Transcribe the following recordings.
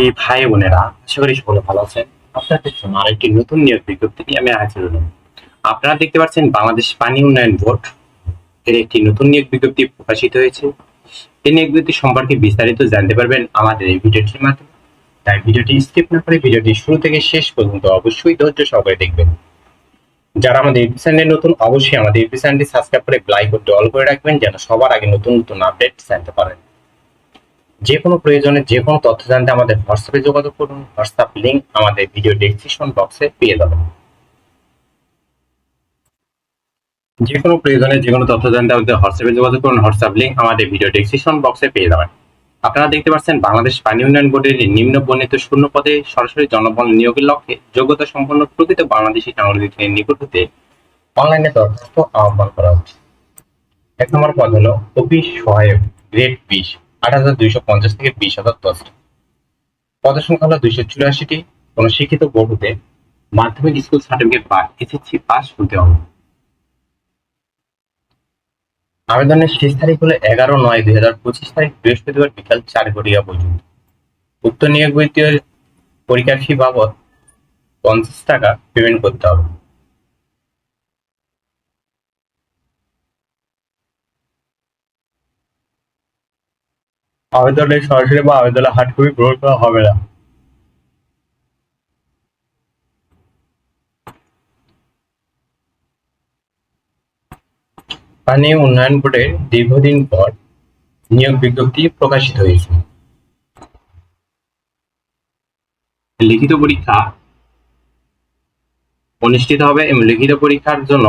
এই ভাই বোনেরা? আশা করি সকলে ভালো আছেন। আপনাদের জন্য আরেকটি নতুন নিয়োগ বিজ্ঞপ্তি নিয়ে আমি হাজির হলাম। আপনারা দেখতে পাচ্ছেন বাংলাদেশ পানি উন্নয়ন বোর্ড এর একটি নতুন নিয়োগ বিজ্ঞপ্তি প্রকাশিত হয়েছে। এই নিয়োগ বিজ্ঞপ্তি সম্পর্কে বিস্তারিত জানতে পারবেন আমাদের এই ভিডিওটির মাধ্যমে। তাই ভিডিওটি স্কিপ না করে ভিডিওটি শুরু থেকে শেষ পর্যন্ত অবশ্যই ধৈর্য সহকারে দেখবেন। যারা আমাদের ইউটিউব চ্যানেলে নতুন, অবশ্যই আমাদের ইউটিউব চ্যানেলটি সাবস্ক্রাইব করে লাইক অল করে রাখবেন যেন সবার আগে নতুন নতুন আপডেট জানতে পারেন। যে কোনো প্রয়োজনে যে কোনো তথ্য জানতে আমাদের হোয়াটসঅ্যাপে যোগাযোগ করুন। হোয়াটসঅ্যাপ লিঙ্ক আমাদের ভিডিও ডেসক্রিপশন বক্সে পেয়ে যাবেন। যে কোনো প্রয়োজনে যে কোনো তথ্য জানতে আমাদের হোয়াটসঅ্যাপে যোগাযোগ করুন। হোয়াটসঅ্যাপ লিংক আমাদের ভিডিও ডেসক্রিপশন বক্সে পেয়ে যাবেন। আপনারা দেখতে পাচ্ছেন বাংলাদেশ পানি উন্নয়ন বোর্ডের নিম্ন বর্ণিত শূন্য পদে সরাসরি জনবল নিয়োগের লক্ষ্যে যোগ্যতা সম্পন্ন প্রকৃত বাংলাদেশি নাগরিকদের নিকট হতে অনলাইনে দরখাস্ত আহ্বান করা হচ্ছে। এক নম্বর পদ হলো অফিস সহায়ক গ্রেড বিশ। আট হাজার দুইশো পঞ্চাশ থেকে বিশ হাজার পদের সংখ্যা হলো দুইশো চুরাশিটি। কোনো শিক্ষিত বোর্ড মাধ্যমিক স্কুল সার্টিফিকেট বা এসএসসি পাস হতে হবে। আবেদনের শেষ তারিখ হলো এগারো নয় দুই হাজার পঁচিশ তারিখ, বৃহস্পতিবার বিকাল চার ঘটিয়া পর্যন্ত। উক্ত নিয়োগ বৃত্তির পরীক্ষার ফি বাবদ পঞ্চাশ টাকা পেমেন্ট করতে হবে। আবেদনে সরাসরি বা আবেদনে হার্ড কপি গ্রহণ করা হবে না। পানি উন্নয়ন বোর্ডের দীর্ঘদিন পর নিয়োগ বিজ্ঞপ্তি প্রকাশিত হয়েছে। লিখিত পরীক্ষা অনুষ্ঠিত হবে এবং লিখিত পরীক্ষার জন্য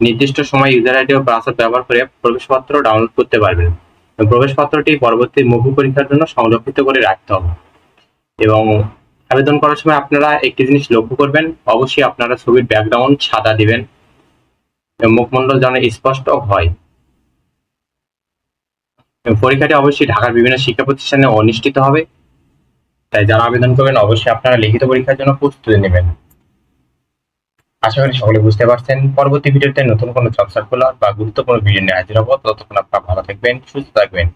নির্দিষ্ট সময় ইউজার আইডি ও পাসওয়ার্ড ব্যবহার করে প্রবেশপত্র ডাউনলোড করতে পারবেন। প্রবেশপত্রটি পরবর্তী মৌখিক পরীক্ষার জন্য সংরক্ষিত করে রাখতে হবে। এবং আবেদন করার সময় আপনারা একটি জিনিস লক্ষ্য করবেন, অবশ্যই আপনারা ছবির ব্যাকগ্রাউন্ড সাদা দিবেন মুখমণ্ডল যেন স্পষ্ট হয়। পরীক্ষাটি অবশ্যই ঢাকার বিভিন্ন শিক্ষা প্রতিষ্ঠানে অনুষ্ঠিত হবে। তাই যারা আবেদন করবেন, অবশ্যই আপনারা লিখিত পরীক্ষার জন্য প্রস্তুতি নেবেন। আশা করি সকলে বুঝতে পারছেন। পরবর্তী ভিডিওতে নতুন কোনো জব সার্কুলার বা গুরুত্বপূর্ণ ভিডিও নিয়ে হাজির হব। ততক্ষণ আপনারা ভালো থাকবেন, সুস্থ থাকবেন।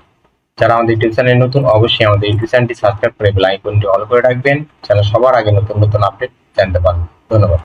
যারা আমাদের ইউটিউব চ্যানেল নতুন, অবশ্যই আমাদের ইউটিউব চ্যানেলটি সাবস্ক্রাইব করে বেল অল করে রাখবেন। যেন সবার আগে নতুন নতুন আপডেট জানতে পারেন। ধন্যবাদ।